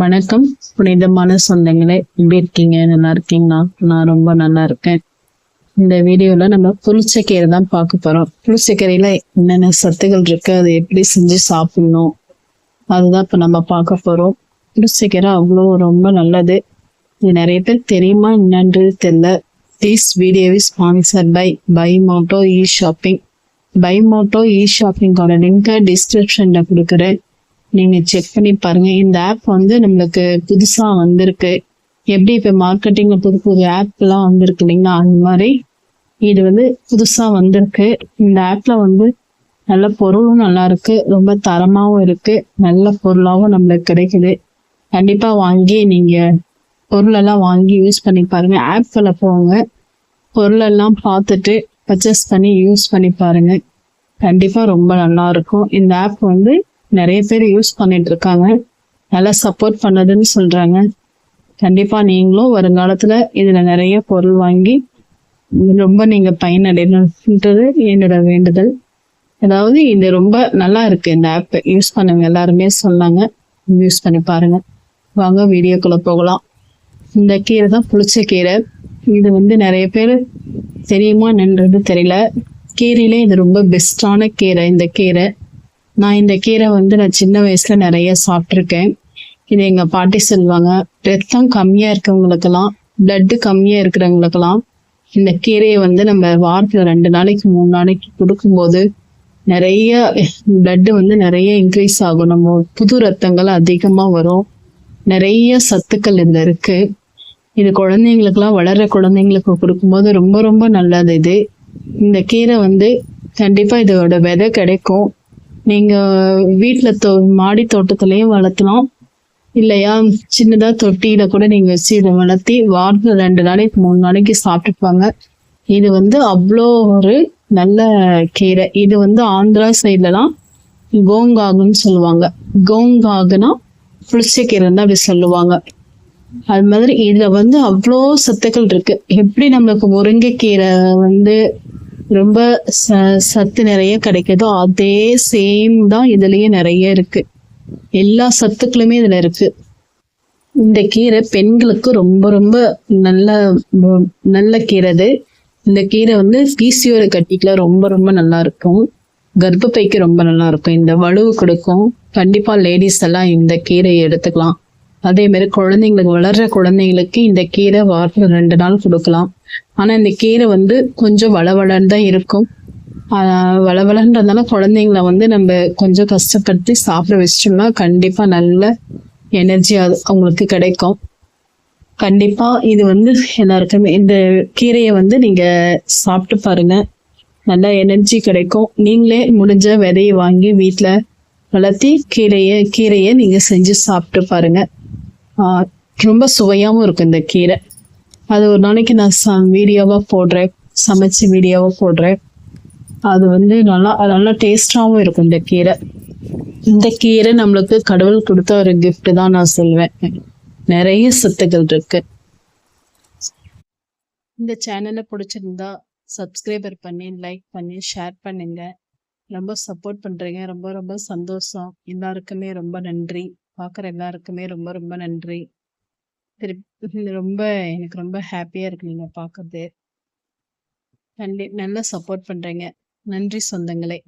வணக்கம். புனிதமான சொந்தங்களே எப்படி இருக்கீங்க? நல்லா இருக்கீங்களா? நான் ரொம்ப நல்லா இருக்கேன். இந்த வீடியோல நம்ம புளிச்சக்கீரை தான் பார்க்க போறோம். புளிச்சக்கீரையில என்னென்ன சத்துகள் இருக்கு? அதை எப்படி செஞ்சு சாப்பிடணும்? அதுதான் இப்ப நம்ம பார்க்க போறோம். புளிச்சக்கீரை அவ்வளோ ரொம்ப நல்லது. இது நிறைய பேர் தெரியுமா என்னன்றது தெரியல. This video is sponsor by by Moto e shopping by Moto e ஷாப்பிங்கோட லிங்கை டிஸ்கிரிப்ஷன்ல கொடுக்குறேன். நீங்க செக் பண்ணி பாருங்க. இந்த ஆப் வந்து நம்மளுக்கு புதுசா வந்திருக்கு. எப்படி இப்ப மார்க்கெட்டிங்ல புது புது ஆப் எல்லாம் வந்திருக்கு இல்லைங்களா? அந்த மாதிரி இது வந்து புதுசா வந்திருக்கு. இந்த ஆப்ல வந்து நல்ல பொருளும் நல்லா இருக்கு. ரொம்ப தரமாவும் இருக்கு. நல்ல பொருளாவும் நம்மளுக்கு கிடைக்குது. கண்டிப்பா வாங்கி நீங்க பொருள் எல்லாம் வாங்கி யூஸ் பண்ணி பாருங்க. ஆப்ல போங்க. பொருள் எல்லாம் பார்த்துட்டு பர்ச்சேஸ் பண்ணி யூஸ் பண்ணி பாருங்க. கண்டிப்பா ரொம்ப நல்லா இருக்கும். இந்த ஆப் வந்து நிறைய பேர் யூஸ் பண்ணிட்டு இருக்காங்க நல்லா சப்போர்ட் பண்ணதுன்னு சொல்றாங்க. கண்டிப்பா நீங்களும் வருங்காலத்துல இதுல நிறைய பொருள் வாங்கி ரொம்ப நீங்க பயனடையணுன்றது என்னோட வேண்டுதல். அதாவது இது ரொம்ப நல்லா இருக்கு இந்த ஆப் யூஸ் பண்ணவங்க எல்லாருமே சொன்னாங்க. யூஸ் பண்ணி பாருங்க. வாங்க வீடியோக்குள்ள போகலாம். இந்த கீரை தான் புளிச்ச கீரை. இது வந்து நிறைய பேர் தெரியுமா நின்றது தெரியல. கீரையிலே இது ரொம்ப பெஸ்டான கீரை இந்த கீரை. நான் இந்த கீரை வந்து நான் சின்ன வயசுல நிறைய சாப்பிட்ருக்கேன் இது எங்க பாட்டி சொல்லுவாங்க ரத்தம் கம்மியா இருக்கவங்களுக்கெல்லாம் பிளட்டு கம்மியா இருக்கிறவங்களுக்கெல்லாம் இந்த கீரையை வந்து நம்ம வாரத்துல ரெண்டு நாளைக்கு மூணு நாளைக்கு கொடுக்கும்போது நிறைய பிளட்டு வந்து நிறைய இன்க்ரீஸ் ஆகும். நம்ம புது ரத்தங்கள் அதிகமாக வரும். நிறைய சத்துக்கள் இதில் இருக்கு. இது குழந்தைங்களுக்குலாம் வளர்ற குழந்தைங்களுக்கு கொடுக்கும்போது ரொம்ப ரொம்ப நல்லது இது. இந்த கீரை வந்து கண்டிப்பாக இதோட விதை கிடைக்கும். நீங்க வீட்டுல தோ மாடி தோட்டத்திலயும் வளர்த்தலாம். இல்லையா? சின்னதா தொட்டியில கூட நீங்க வச்சு இதை வளர்த்தி வாரத்துல ரெண்டு நாளைக்கு மூணு நாளைக்கு சாப்பிட்டுப்பாங்க. இது வந்து அவ்வளோ ஒரு நல்ல கீரை. இது வந்து ஆந்திரா சைட்லலாம் கோங்காகுன்னு சொல்லுவாங்க. கோங்காகுனா புளிச்சக்கீரை தான் அப்படி சொல்லுவாங்க. அது மாதிரி இதுல வந்து அவ்வளோ சத்துக்கள் இருக்கு. எப்படி நம்மளுக்கு முருங்கைக்கீரை வந்து ரொம்ப ச சத்து நிறைய கிடைக்குதோ. அதே சேம் தான் இதுலயே நிறைய இருக்கு. எல்லா சத்துக்களுமே இதுல இருக்கு. இந்த கீரை பெண்களுக்கு ரொம்ப ரொம்ப நல்ல நல்ல கீரை இது இந்த கீரை வந்து பிசியோட கட்டிக்கல ரொம்ப ரொம்ப நல்லா இருக்கும். கர்ப்பப்பைக்கு ரொம்ப நல்லா இருக்கும். இந்த வலுவு கொடுக்கும். கண்டிப்பா லேடிஸ் எல்லாம் இந்த கீரையை எடுத்துக்கலாம். அதே மாதிரி குழந்தைங்களுக்கு வளர்ற குழந்தைங்களுக்கு இந்த கீரை வாரத்துல ரெண்டு நாள் கொடுக்கலாம். ஆனால் இந்த கீரை வந்து கொஞ்சம் வளவளன்னு தான் இருக்கும். ஆஹ் வளவளன்றதுனால குழந்தைங்கள வந்து நம்ம கொஞ்சம் கஷ்டப்படுத்தி சாப்பிட வச்சிட்டோம்னா கண்டிப்பாக நல்ல எனர்ஜி அது அவங்களுக்கு கிடைக்கும். கண்டிப்பாக இது வந்து எல்லாருக்குமே இந்த கீரையை வந்து நீங்கள் சாப்பிட்டு பாருங்கள் நல்ல எனர்ஜி கிடைக்கும். நீங்களே முடிஞ்ச விதையை வாங்கி வீட்டில் வளர்த்தி கீரையை கீரையை நீங்கள் செஞ்சு சாப்பிட்டு பாருங்கள் ரொம்ப சுவையாகவும் இருக்கும் இந்த கீரை. அது ஒரு நாளைக்கு நான் ச வீடியோவாக போடுறேன். சமைச்சு வீடியோவாக போடுறேன். அது வந்து நல்லா நல்லா டேஸ்டாகவும் இருக்கும் இந்த கீரை. இந்த கீரை நம்மளுக்கு கடவுள் கொடுத்த ஒரு கிஃப்ட் தான் நான் சொல்வேன். நிறைய சத்துக்கள் இருக்கு. இந்த சேனலை பிடிச்சிருந்தா சப்ஸ்கிரைபர் பண்ணி லைக் பண்ணி ஷேர் பண்ணுங்க. ரொம்ப சப்போர்ட் பண்றீங்க. ரொம்ப ரொம்ப சந்தோஷம். எல்லாருக்குமே ரொம்ப நன்றி. பார்க்குற எல்லாருக்குமே ரொம்ப ரொம்ப நன்றி. திருப்பி ரொம்ப எனக்கு ரொம்ப ஹாப்பியா இருக்கு நீங்க பார்க்குறது நன்றி நல்லா சப்போர்ட் பண்ணுறீங்க நன்றி சொந்தங்களே.